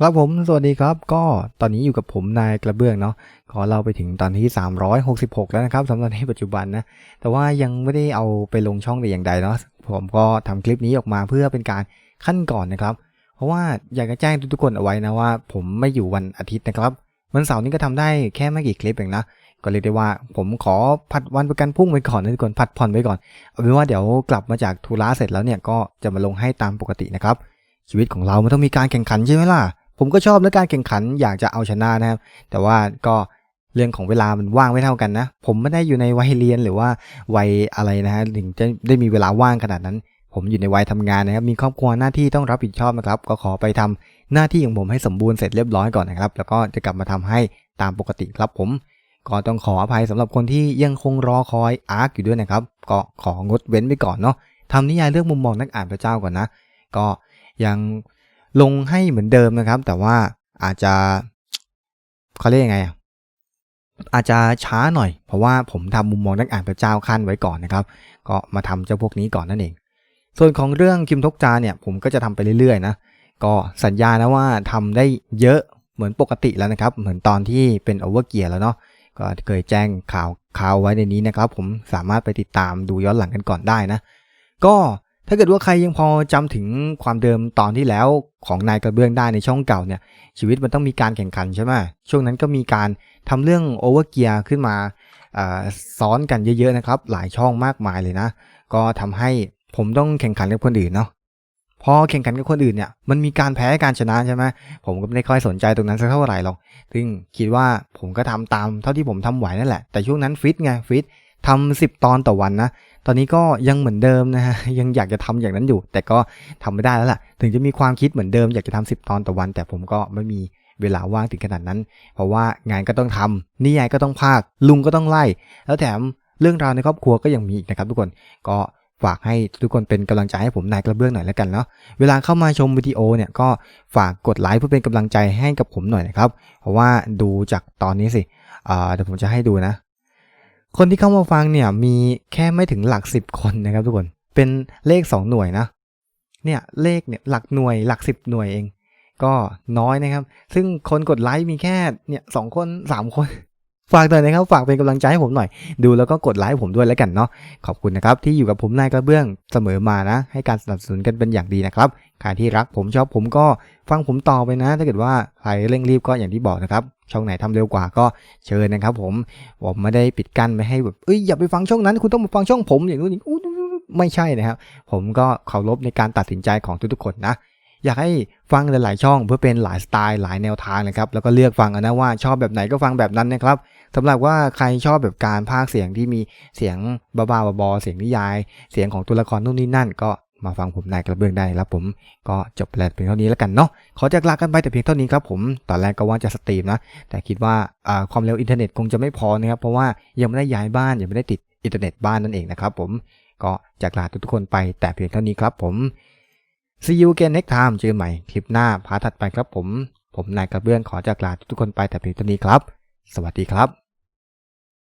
ครับผม สวัสดีครับ ก็ตอนนี้อยู่กับผมนายกระเบื้องเนาะ ขอเราไปถึงตอนที่ 366 แล้วนะครับสำหรับในปัจจุบันนะ แต่ว่ายังไม่ได้เอาไปลงช่องแต่อย่างใดเนาะ ผมก็ทำคลิปนี้ออกมาเพื่อเป็นการขั้นก่อนนะครับ เพราะว่าอยากจะแจ้งทุกๆคนเอาไว้นะว่า ผมไม่อยู่วันอาทิตย์นะครับ วันเสาร์นี้ก็ทำได้แค่ไม่กี่คลิปเองนะ ก็เรียกได้ว่าผมขอผัดวันประกันพรุ่งไว้ก่อนนะทุกคน ผัดผ่อนไว้ก่อน เอาเป็นว่าเดี๋ยวกลับมาจากธุระเสร็จแล้วเนี่ยก็จะมาลงให้ตามปกตินะครับ ชีวิตของเรามันต้องมีการแข่งขันใช่ไหมล่ะ ผมก็ชอบในการแข่งขันอยากจะเอาชนะนะครับ แต่ว่าก็เรื่องของเวลามันว่างไม่เท่ากันนะ ผมไม่ได้อยู่ในวัยเรียนหรือว่าวัยอะไรนะฮะถึงจะได้มีเวลาว่างขนาดนั้น ผมอยู่ในวัยทำงานนะครับ มีครอบครัวหน้าที่ต้องรับผิดชอบนะครับ ก็ขอไปทำหน้าที่ของผมให้สมบูรณ์เสร็จเรียบร้อยก่อนนะครับ แล้วก็จะกลับมาทำให้ตามปกติครับผมก็ต้องขออภัยสำหรับคนที่ยังคงรอคอยอาร์คอยู่ด้วยนะครับ ก็ของดเว้นไปก่อนเนาะทำนิยายเรื่องมุมมองนักอ่านพระเจ้าก่อนนะ ก็ยัง ลงให้เหมือนเดิมนะครับ แต่ว่าอาจจะเขาเรียกยังไงอะอาจจะช้าหน่อย เพราะว่าผมทำมุมมองนักอ่านพระเจ้าขั้นไว้ก่อนนะครับ ก็มาทำเจ้าพวกนี้ก่อนนั่นเอง ส่วนของเรื่องคิมทกจาเนี่ยผมก็จะทำไปเรื่อยๆนะก็สัญญานะว่าทำได้เยอะเหมือนปกติแล้วนะครับ เหมือนตอนที่เป็นโอเวอร์เกียร์แล้วเนาะก็เคยแจ้งข่าวข่าวไว้ในนี้นะครับ ผมสามารถไปติดตามดูย้อนหลังกันก่อนได้นะ ก็ ถ้าเกิดว่าใครยังพอจำถึงความเดิมตอนที่แล้วของนายกระเบื้องได้ในช่องเก่าเนี่ย ชีวิตมันต้องมีการแข่งขันใช่ไหมช่วงนั้นก็มีการทำเรื่องโอเวอร์เกียร์ขึ้นมาซ้อนกันเยอะๆนะครับ หลายช่องมากมายเลยนะ ก็ทำให้ผมต้องแข่งขันกับคนอื่นเนาะพอแข่งขันกับคนอื่นเนี่ยมันมีการแพ้การชนะใช่ไหมผมก็ไม่ได้ค่อยสนใจตรงนั้นสักเท่าไหร่หรอกซึ่งคิดว่าผมก็ทำตามเท่าที่ผมทำไหวนั่นแหละแต่ช่วงนั้นฟิตไงฟิตทำสิบตอนต่อวันนะ ตอนนี้ก็ยังเหมือนเดิมนะฮะยังอยากจะทำอย่างนั้นอยู่ แต่ก็ทำไม่ได้แล้วล่ะ ถึงจะมีความคิดเหมือนเดิมอยากจะทำสิบตอนต่อวัน แต่ผมก็ไม่มีเวลาว่างถึงขนาดนั้น เพราะว่างานก็ต้องทำนิยายก็ต้องพากลุงก็ต้องไล่ แล้วแถมเรื่องราวในครอบครัวก็ยังมีอีกนะครับทุกคนก็ฝากให้ทุกคนเป็นกำลังใจให้ผมนายกระเบื้องหน่อยแล้วกันเนาะ เวลาเข้ามาชมวิดีโอเนี่ยก็ฝากกดไลค์เพื่อเป็นกำลังใจให้กับผมหน่อยนะครับ เพราะว่าดูจากตอนนี้สิเดี๋ยวผมจะให้ดูนะ คนที่เข้ามาฟังเนี่ยมีแค่ไม่ถึงหลักสิบคนนะครับทุกคน เป็นเลขสองหน่วยนะ เนี่ยเลขเนี่ยหลักหน่วยหลักสิบหน่วยเอง ก็น้อยนะครับ ซึ่งคนกดไลค์มีแค่เนี่ยสองคนสามคน ฝากหน่อยนะครับ ฝากเป็นกำลังใจให้ผมหน่อย ดูแล้วก็กดไลค์ผมด้วยแล้วกันเนาะ ขอบคุณนะครับที่อยู่กับผมนายกระเบื้องเสมอมานะ ให้การสนับสนุนกันเป็นอย่างดีนะครับ ใครที่รักผมชอบผมก็ฟังผมต่อไปนะ ถ้าเกิดว่าใครเร่งรีบก็อย่างที่บอกนะครับ ช่องไหนทำเร็วกว่าก็เชิญนะครับ ผมผมไม่ได้ปิดกั้นไม่ให้แบบเอ้ยอย่าไปฟังช่องนั้น คุณต้องมาฟังช่องผมอย่างนู้นอย่างนี้ไม่ใช่นะครับ ผมก็เคารพในการตัดสินใจของทุกๆคนนะอยากให้ฟังหลาย ๆ ช่องเพื่อเป็นหลายสไตล์หลายแนวทางนะครับแล้วก็เลือกฟังนะว่าชอบแบบไหนก็ฟังแบบนั้นนะครับสำหรับว่าใครชอบแบบการพากย์เสียงที่มีเสียงบ้าๆบอๆเสียงนิยาย เสียงของตัวละครนู่นนี่นั่น ก็ มาฟังผมนายกระเบื้องได้แล้วผมก็จบแล้วเพียงเท่านี้แล้วกันเนาะขอจากลากันไปแต่เพียงเท่านี้ครับผมตอนแรกก็ว่าจะสตรีมนะแต่คิดว่าความเร็วอินเทอร์เน็ตคงจะไม่พอนะครับเพราะว่ายังไม่ได้ย้ายบ้านยังไม่ได้ติดอินเทอร์เน็ตบ้านนั่นเองนะครับผมก็จากลาทุกคนไปแต่เพียงเท่านี้ครับผม See you again next time เจอใหม่คลิปหน้าพาถัดไปครับผม ผมนายกระเบื้องขอจากลาทุกคนไปแต่เพียงเท่านี้ครับ สวัสดีครับ